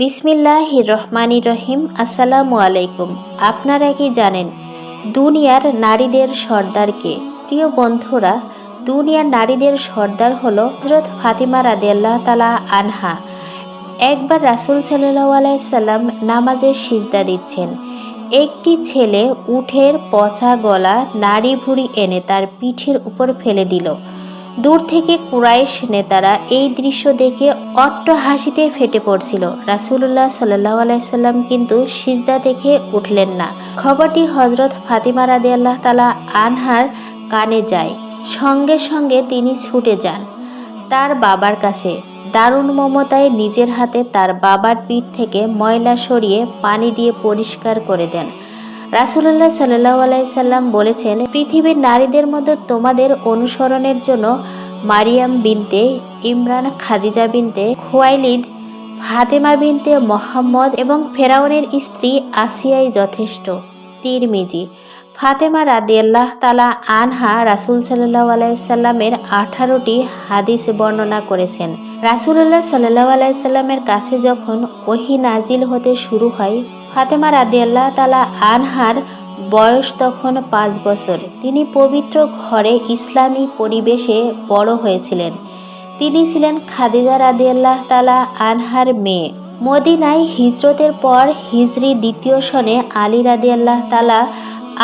বিসমিল্লাহ রহমানি রহিম আসসালামু আলাইকুম। আপনারা কি জানেন, দুনিয়ার নারীদের সর্দারকে? প্রিয় বন্ধুরা, দুনিয়ার নারীদের সর্দার হল হজরত ফাতিমা রাদিয়াল্লাহ তালা আনহা। একবার রাসুল সাল্লাহ আলাইসাল্লাম নামাজের সিজদা দিচ্ছেন। একটি ছেলে উঠের পচা গলা নাড়ি ভুড়ি এনে তার পিঠের উপর ফেলে দিল। দূর থেকে কুরাইশ নেতারা এই দৃশ্য দেখে অট্ট হাসিতে ফেটে পড়ছিল। রাসুল্লাহ সাল্লাহ আলাইসাল্লাম কিন্তু সিজদা দেখে উঠলেন না। খবরটি হজরত ফাতিমা রাদি আল্লাহ তালা আনহার কানে যায়। সঙ্গে সঙ্গে তিনি ছুটে যান তার বাবার কাছে। দারুণ মমতায় নিজের হাতে তার বাবার পিঠ থেকে ময়লা সরিয়ে পানি দিয়ে পরিষ্কার করে দেন। রাসুল্লাহ সাল্লাহ আলাইসাল্লাম বলেছেন, পৃথিবীর নারীদের মধ্যে তোমাদের অনুসরণের জন্য মারিয়াম বিনতে, ইমরান খাদিজা বিনতে, খোয়াইলিদ, ফাতেমা বিনতে মোহাম্মদ এবং ফেরাউনের স্ত্রী আসিয়াই যথেষ্ট। তিরমিজি ফাতেমা রাদিয়াল্লাহ তালা আনহা রাসুল সাল্লাহ আলাইসাল্লামের আঠারোটি হাদিস বর্ণনা করেছেন। রাসুল্লাহ সাল্লাহ আলাইসাল্লামের কাছে যখন ওহি নাজিল হতে শুরু হয়, ফাতেমা রাদিয়াল্লাহ তালা আনহার বয়স তখন পাঁচ বছর। তিনি পবিত্র ঘরে ইসলামী পরিবেশে বড় হয়েছিলেন। তিনি ছিলেন খাদিজা রাদিয়াল্লাহ তালা আনহার মেয়ে। মদিনায় হিজরতের পর হিজরি দ্বিতীয় সনে আলী রাদিয়াল্লাহ তালা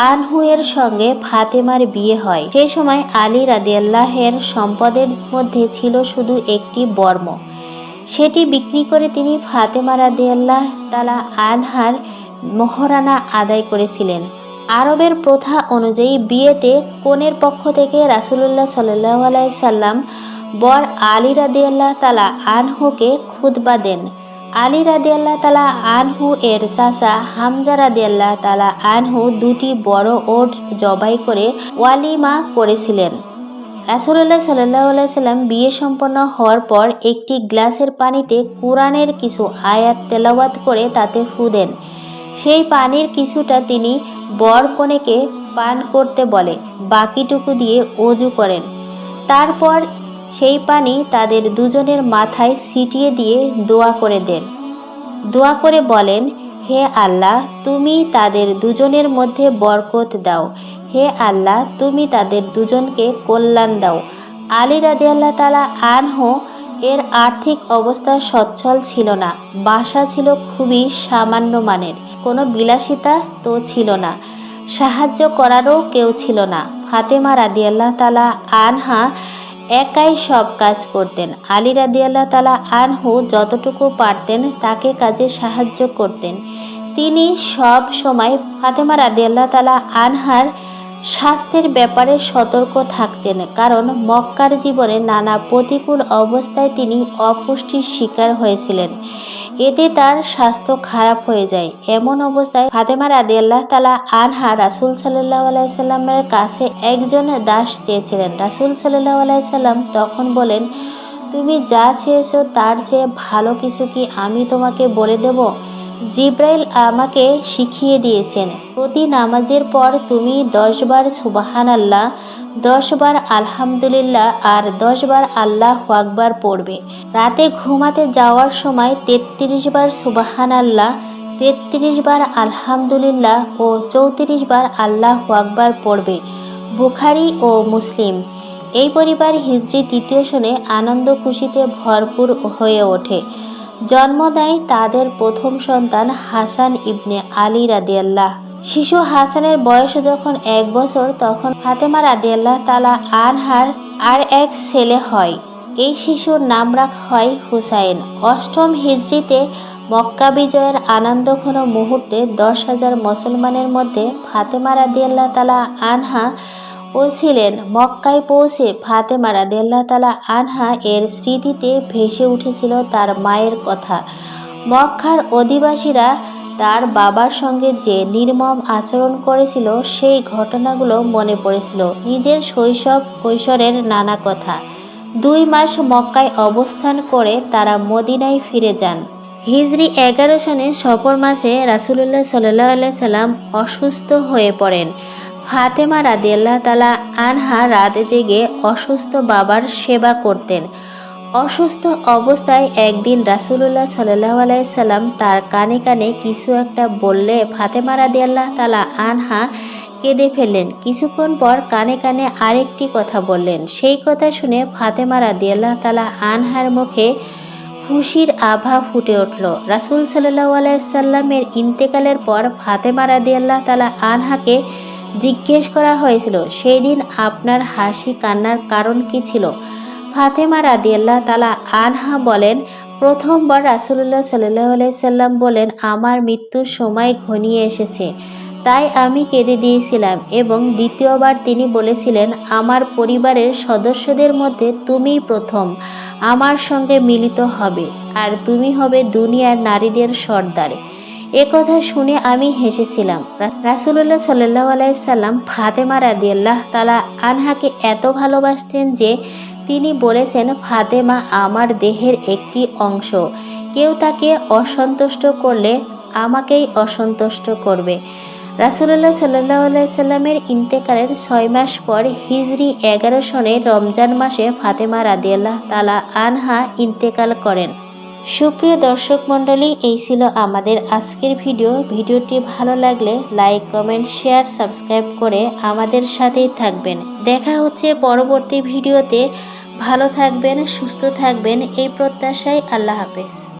আনহু এর সঙ্গে ফাতেমার বিয়ে হয়। সেই সময় আলী রাদিয়াল্লাহের সম্পদের মধ্যে ছিল শুধু একটি বর্ম। সেটি বিক্রি করে তিনি ফাতেমা রাদিয়াল্লাহ তালা আনহার মহরানা আদায় করেছিলেন। আরবের প্রথা অনুযায়ী বিয়েতে কনের পক্ষ থেকে রাসুলুল্লাহ সাল্লাহ আলাইসাল্লাম বর আলী রাদিয়াল্লাহ তালা আনহুকে খুতবা দেন। আলী রাদিয়াল্লাহ তালা আনহু এর চাচা হামজা রাদিয়াল্লাহ তালা আনহু দুটি বড় ওট জবাই করে ওয়ালিমা করেছিলেন। রাসুল্লাহ সাল্লাহ সাল্লাম বিয়ে সম্পন্ন হওয়ার পর একটি গ্লাসের পানিতে কোরআনের কিছু আয়াত তেলাওয়াত করে তাতে ফু দেন। সেই পানির কিছুটা তিনি বর কনেকে পান করতে বলে, বাকিটুকু দিয়ে অজু করেন। তারপর সেই পানি তাদের দুজনের মাথায় ছিটিয়ে দিয়ে দোয়া করে দেন। দোয়া করে বলেন, হে আল্লাহ, তুমি তাদের দুজনের মধ্যে বরকত দাও। হে আল্লাহ, তুমি তাদের দুজনকে কল্যাণ দাও। আলী রাদে আল্লাহ তালা আনহো এর আর্থিক অবস্থা সচ্ছল ছিল না। বাসা ছিল খুবই সামান্য মানের। কোনো বিলাসিতা তো ছিল না। সাহায্য করারও কেউ ছিল না। ফাতেমা রাদিয়াল্লাহ তালা আনহা একাই সব কাজ করতেন। আলী রাদিয়াল্লাহ তালা আনহু যতটুকু পারতেন তাকে কাজে সাহায্য করতেন। তিনি সব সময় ফাতেমা রাদিয়াল্লাহ তালা আনহার স্বাস্থ্যের ব্যাপারে সতর্ক থাকতেন, কারণ মক্কার জীবনে নানা প্রতিকূল অবস্থায় তিনি অপুষ্টির শিকার হয়েছিলেন। এতে তার স্বাস্থ্য খারাপ হয়ে যায়। এমন অবস্থায় ফাতেমা রাদি আল্লাহ তালা আনহা রাসুল সাল্লাহ আলাইসাল্লামের কাছে একজন দাস চেয়েছিলেন। রাসুল সাল্লাহ আলাইসাল্লাম তখন বলেন, তুমি যা চেয়েছো তার চেয়ে ভালো কিছু কি আমি তোমাকে বলে দেব? জিব্রাইল আমাকে শিখিয়ে দিয়েছেন, প্রতি নামাজের পর তুমি দশবার সুবাহান আল্লাহ দশবার আলহামদুলিল্লাহ আর দশবার আল্লাহ আকবার পড়বে। রাতে ঘুমাতে যাওয়ার সময় তেত্রিশ বার সুবাহান আল্লাহ তেত্রিশ বার আলহামদুলিল্লাহ ও চৌত্রিশ বার আল্লাহ আকবার পড়বে, বুখারি ও মুসলিম। এই পরিবার হিজড়ি তৃতীয় শনে আনন্দ খুশিতে ভরপুর হয়ে ওঠে। জন্ম দেয় তাদের প্রথম সন্তান হাসান ইবনে আলী রাদিয়াল্লাহ। শিশু হাসানের বয়স যখন এক বছর, তখন ফাতেমা রাদিয়াল্লাহ তালা আনহার আর এক ছেলে হয়। এই শিশুর নাম রাখা হয় হুসাইন। অষ্টম হিজড়িতে মক্কা বিজয়ের আনন্দঘন মুহূর্তে দশ হাজার মুসলমানের মধ্যে ফাতেমা রাদিয়াল্লাহ তালা আনহা ও ছিলেন মক্কায় পৌঁছে ফাতেমা রাদিয়াল্লাহ তালা আনহা এর স্মৃতিতে ভেসে উঠেছিল তার মায়ের কথা। মক্কার অধিবাসীরা তার বাবার সঙ্গে যে নির্মম আচরণ করেছিল, সেই ঘটনাগুলো মনে পড়েছিল। নিজের শৈশব, কৈশোরের নানা কথা। দুই মাস মক্কায় অবস্থান করে তারা মদিনায় ফিরে যান। হিজরি এগারো সনে সফর মাসে রাসুলুল্লাহ সাল্লাহ সাল্লাম অসুস্থ হয়ে পড়েন। ফাতেমা রাদিয়াল্লাহ তালা আনহা রাতে জেগে অসুস্থ বাবার সেবা করতেন। অসুস্থ অবস্থায় একদিন রাসুলুল্লাহ সাল্লাহ আলাইসাল্লাম তার কানে কানে কিছু একটা বললে ফাতেমা রাদি আল্লাহ তালা আনহা কেঁদে ফেললেন। কিছুক্ষণ পর কানে কানে আরেকটি কথা বললেন। সেই কথা শুনে ফাতেমা রাদি আল্লাহ তালা আনহার মুখে খুশির আভা ফুটে উঠল। রাসুল সাল্লাহ আলাইসাল্লামের ইন্তেকালের পর ফাতেমা রাদি আল্লাহ তালা আনহাকে জিজ্ঞেস করা হয়েছিল সেই দিন আপনার হাসি কান্নার কারণ কি ছিল? ফাতেমা রাদিয়াল্লাহ তালা আনহা বলেন, প্রথমবার রাসুল্লাহ সাল্লাহ সাল্লাম বলেন, আমার মৃত্যুর সময় ঘনিয়ে এসেছে। তাই আমি কেঁদে দিয়েছিলাম এবং দ্বিতীয়বার তিনি বলেছিলেন, আমার পরিবারের সদস্যদের মধ্যে তুমিই প্রথম। আমার সঙ্গে মিলিত হবে, আর তুমি হবে দুনিয়ার নারীদের সর্দার। এ কথা শুনে আমি হেসেছিলাম। রাসুল্লাহ সাল্লাহ আলাইসাল্লাম ফাতেমা রাদিয়াল্লাহ তালা আনহাকে এত ভালোবাসতেন যে তিনি বলেছেন, ফাতেমা আমার দেহের একটি অংশ। কেউ তাকে অসন্তুষ্ট করলে আমাকেই অসন্তুষ্ট করবে। রাসুল্লাহ সাল্লাহ আলাইসাল্লামের ইন্তেকালের ছয় মাস পর হিজরি এগারো সনে রমজান মাসে ফাতেমা রাদিয়াল্লাহ তালা আনহা ইন্তেকাল করেন। সুপ্রিয় দর্শক মণ্ডলী, এই ছিল আমাদের আজকের ভিডিও। ভিডিওটি ভালো লাগলে লাইক, কমেন্ট, শেয়ার, সাবস্ক্রাইব করে আমাদের সাথেই থাকবেন। দেখা হচ্ছে পরবর্তী ভিডিওতে। ভালো থাকবেন, সুস্থ থাকবেন, এই প্রত্যাশায় আল্লাহ হাফেজ।